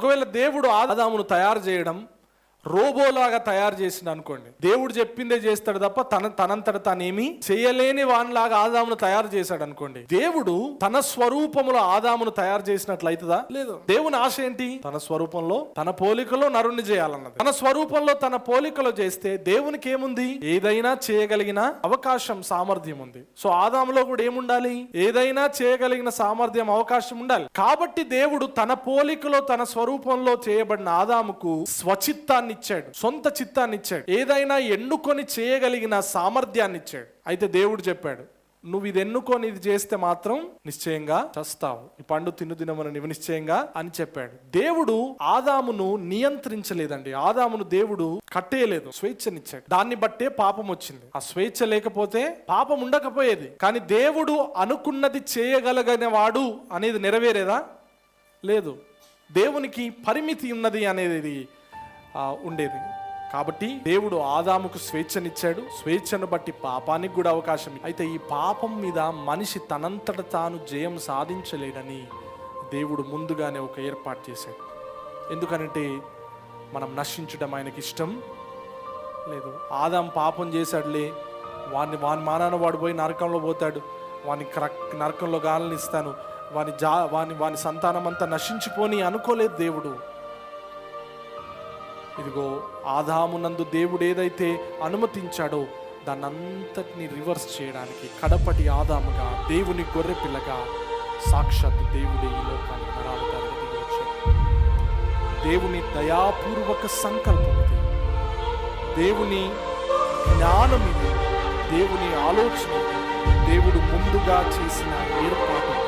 ఒకవేళ దేవుడు ఆదామును తయారు చేయడం రోబోలాగా తయారు చేసిన అనుకోండి. దేవుడు చెప్పిందే చేస్తాడు తప్ప తన తనంతట తానేమి చేయలేని వానిలాగా ఆదామును తయారు చేశాడు అనుకోండి. దేవుడు తన స్వరూపములో ఆదామును తయారు చేసినట్లయితుందా లేదు. దేవుని ఆశ ఏంటి? తన స్వరూపంలో తన పోలికలో నరుణ్ణి చేయాలన్నది. తన స్వరూపంలో తన పోలికలో చేస్తే దేవునికి ఏముంది? ఏదైనా చేయగలిగిన అవకాశం సామర్థ్యం ఉంది. సో ఆదాములో కూడా ఏముండాలి? ఏదైనా చేయగలిగిన సామర్థ్యం అవకాశం ఉండాలి. కాబట్టి దేవుడు తన పోలికలో తన స్వరూపంలో చేయబడిన ఆదాముకు స్వచిత్తాన్ని ఇచ్చాడు సొంత చిత్తాన్ని ఇచ్చాడు ఏదైనా ఎన్నుకొని చేయగలిగిన సామర్థ్యాన్ని ఇచ్చాడు అయితే దేవుడు చెప్పాడు నువ్వు ఇది ఎన్నుకొని ఇది చేస్తే మాత్రం నిశ్చయంగా చస్తావు. ఈ పండు తిను తినమని నువ్వు నిశ్చయంగా అని చెప్పాడు. దేవుడు ఆదామును నియంత్రించలేదండి. ఆదామును దేవుడు కట్టేయలేదు స్వేచ్ఛనిచ్చాడు. దాన్ని బట్టే పాపం వచ్చింది. ఆ స్వేచ్ఛ లేకపోతే పాపం ఉండకపోయేది. కానీ దేవుడు అనుకున్నది చేయగలగని వాడు అనేది నెరవేరేదా? లేదు. దేవునికి పరిమితి ఉన్నది అనేది ఉండేది. కాబట్టి దేవుడు ఆదాముకు స్వేచ్ఛనిచ్చాడు. స్వేచ్ఛను బట్టి పాపానికి కూడా అవకాశం అయితే ఈ పాపం మీద మనిషి తనంతట తాను జయం సాధించలేడని దేవుడు ముందుగానే ఒక ఏర్పాటు చేశాడు. ఎందుకనంటే మనం నశించడం ఆయనకి ఇష్టం లేదు. ఆదాం పాపం చేశాడులే. వాడిని వాని మానాన వాడు పోయి నరకంలో పోతాడు. వాని క్రక్ నరకంలో గాలిని ఇస్తాను. వాని జా వాని వాని సంతానం అంతా నశించిపోని అనుకోలేదు దేవుడు. ఇదిగో ఆదామునందు దేవుడు ఏదైతే అనుమతించాడో దాన్ని అంతటిని రివర్స్ చేయడానికి కడపటి ఆదాముగా దేవుని గొర్రె పిల్లగా సాక్షాత్ దేవుడే ఈ లోకాన్ని నరావతారంగా వచ్చాడు దేవుని దయాపూర్వక సంకల్పం ఇది. దేవుని జ్ఞానం ఇది. దేవుని ఆలోచన దేవుడు ముందుగా చేసిన ఏర్పాటు.